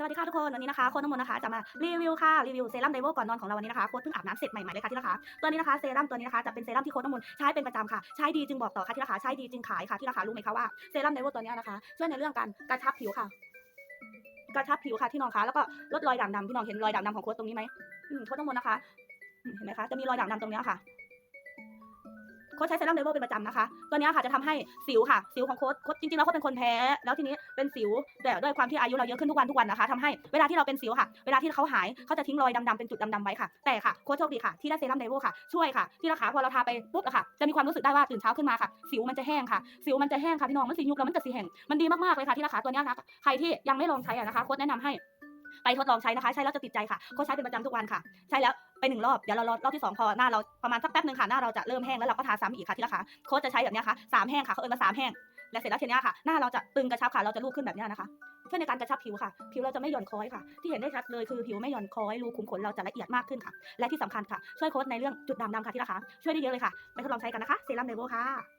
สวัสดีค่ะทุกคนวันนี้นะคะโค้ดน้ำมนต์นะคะจะมารีวิวค่ะรีวิวเซรั่มไดโวก่อนนอนของเราวันนี้นะคะโค้ดเพิ่งอาบน้ำเสร็จใหม่ๆเลยค่ะที่ราคาตัวนี้นะคะเซรั่มตัวนี้นะคะจะเป็นเซรั่มที่โค้ดน้ำมนต์ใช้เป็นประจำค่ะใช้ดีจึงบอกต่อค่ะที่ราคาใช้ดีจึงขายค่ะที่ราคารู้ไหมคะว่าเซรั่มไดโวตัวนี้นะคะช่วยในเรื่องการกระชับผิวค่ะ กระชับผิวค่ะที่น้องคะแล้วก็ลดรอยด่างดำที่น้องเห็นรอยด่างดำของโค้ดตรงนี้ไหมอืมโค้ดน้ำมนต์นะคะเห็นไหมคะจะมีรอยด่างดำตรงเนี้ยค่ะ โค้ดใช้เซรั่มไดโวเป็นประจำนะคะ ตัวนี้ค่ะจะทำให้สิวค่ะสิวของโค้ดโค้ดจริงๆแล้วโค้ดเป็นคนแพ้ แล้วทีนี้เป็นสิวแต่ด้วยความที่อายุเราเยอะขึ้นทุกวันทุกวันนะคะทำให้เวลาที่เราเป็นสิวค่ะ เวลาที่เขาหายเขาจะทิ้งรอยดำๆเป็นจุดดำๆไว้ค่ะ แต่ค่ะโค้ดโชคดีค่ะที่ได้เซรั่มไดโวค่ะช่วยค่ะ ที่ราคาพอเราทาไปปุ๊บอะค่ะจะมีความรู้สึกได้ว่าตื่นเช้าขึ้นมาค่ะสิวมันจะแห้งค่ะสิวมันจะแห้งค่ะพี่น้องมันสียุบแล้วมันจะสีแห้งมันดีมากๆเลยค่ะที่ราคาตัวนี้นะคะใครที่ยังไม่ลองใช้อะนะคะโค้ดแนะนำให้ ไปทดลองใช้นะคะ ใช้แล้วจะติดใจค่ะโค้ชใช้เป็นประจำทุกวันค่ะ ใช้แล้วไปหนึ่งรอบ เดี๋ยวเรารอรอบที่สองพอหน้าเราประมาณสักแป๊บหนึ่งค่ะ หน้าเราจะเริ่มแห้งแล้วเราก็ทาซ้ำอีกค่ะที่ราคาโค้ชจะใช้แบบนี้ค่ะสามแห้งค่ะเขาเอิ้นมาสามแห้ง และเสร็จแล้วทีนี้ค่ะ หน้าเราจะตึงกระชับค่ะ เราจะลูกขึ้นแบบนี้นะคะช่วยในการกระชับผิวค่ะ ผิวเราจะไม่หย่อนคล้อยค่ะ ที่เห็นได้ชัดเลยคือผิวไม่หย่อนคล้อย รูขุมขนเราจะละเอียดมากขึ้นค่ะ และที่สำคัญค่ะ ช่วยโค้ชในเรื่องจุดด่างดำค่ะที่ราคาช่วยได้เยอะเลยค่ะ ไปทดลองใช้กันนะคะ เซรั่มเดโวค่ะ